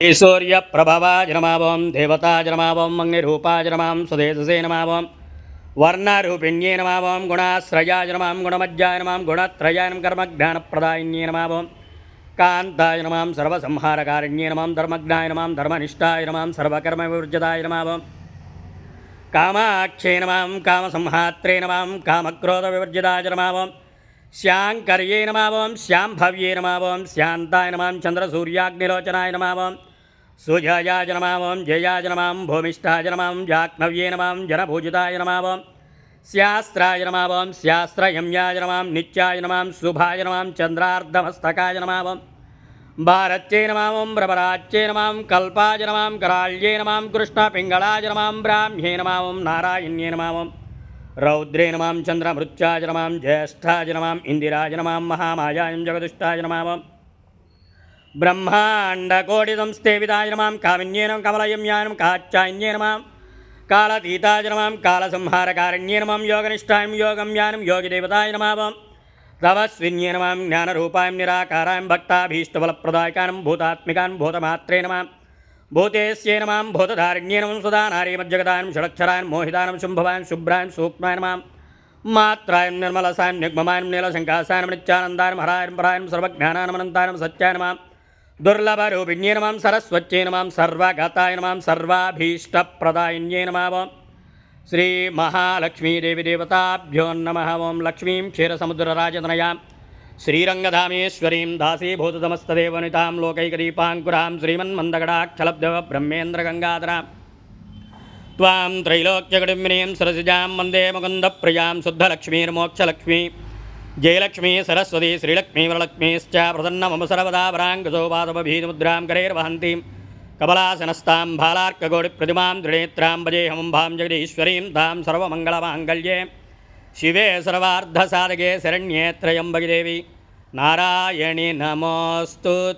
ఈశ్వర్యప్రభవాజనమావం దేవతాజనమావం అగ్నిరూపాజనమాం సుదేశసే నమావం వర్ణరూపిణ్యే నమావం గుణాశ్రయాయ నమాం గుణమజ్జాయ నమాం గుణత్రయాయం కర్మజ్ఞానప్రదాయిన్యే నమావం కాంతాయ నమాం సర్వసంహారకారిణ్యే నమాం ధర్మజ్ఞాయ నమాం ధర్మనిష్టాయ నమాం సర్వకర్మ వివర్జితాయ నమావం కామాక్షే నమాం కామసంహాత్రే నమాం కామక్రోధ వివర్జితాయ నమావం శాంకర్యే నమావం శాంభవ్యే నమావం శాంతాయ నమాం చంద్రసూర్యాగ్నిలోచనాయ నమావం సుజయాయ నమాం భూమిష్టాయ నమాం జాక్నవ్యే నమాం జనభూజితాయ నమావం శాస్త్రాయ నమావం శాస్త్రయమ్యాయ నమాం నిత్యాయ నమాం శుభాయ నమాం చంద్రార్ధమస్తకాయ నమావం భారత్యే నమాం భ్రమరాజ్యే నమాం కల్పాయ నమాం కరాళ్యే నమాం కృష్ణపింగళాయ నమాం బ్రాహ్మ్యే నమాం నారాయణ్యే నమాం రౌద్రే నమాం చంద్రమృత్యాయ నమాం జ్యేష్ఠాయ నమాం ఇందిరాయ నమాం మహామాయాయం జగదుష్టాయ నమాం బ్రహ్మాండకోటి సంస్థే విదాయ కావిన్యేనం కామిన్యేనం కమలయమ్యానం కాచ్చాన్యే నమాం కాళతీతాయ నమాం కాళసంహారకారణ్యే నమాం యోగనిష్టాయం యోగమ్యానం యోగిదేవతాయ నమావం తవస్విన్యే నమాం జ్ఞానరూపాయం నిరాకారాయం భక్తాభీష్టఫలప్రదాయకానం భూతాత్మికాన్ భూతమాత్రే నమాం భూతేస్యే నమాం భూతధారిణ్యే నమం సుధానారే మజ్జగదానం షడక్షరాయన్ మోహిదానం శుంభవాన్ శుభ్రాయన్ సూక్ష్మాయ నమాం మాత్రాయం నిర్మలసాయం నిగ్మమాయం నీలశంకాసాయం నిత్యానందాయం హరాయం పరాయం సర్వజ్ఞానానమనంతాయం సత్యాయ నమాం దుర్లభరూపిణ్యే నమాం సరస్వత్యై నమాం సర్వగతాయ శ్రీ మహాలక్ష్మీదేవి దేవతాభ్యో నమ ఓం లక్ష్మీం క్షీరసముద్రరాజతనయాం శ్రీరంగధామేశ్వరీం దాసీభూతమస్తదేవనితాం లోకైకదీపాంకురాం శ్రీమన్మందగడాక్షలబ్దవ బ్రహ్మేంద్రగంగాధరాం త్వాం త్రైలోక్యగడిమినీం సరసిజాం వందే ముకుంద ప్రియాం శుద్ధలక్ష్మీర్మోక్షలక్ష్మీ జయలక్ష్మీ సరస్వతి శ్రీలక్ష్మీ వరలక్ష్మీశ్చ ప్రసన్నమమ సర్వదాపరాంగశోపాసమభీతముద్రాం కరేర్వహంతీం కమలాసనస్తాం బాలార్కగోడి ప్రతిమాం దృఢేత్రాం భజేహమం భాం జగదీశ్వరీం తాం సర్వమంగళమాంగళ్యే. శివే సర్వార్ధసాధకే శరణ్యేత్రయం త్రయంబగిదేవి నారాయణి నమోస్తు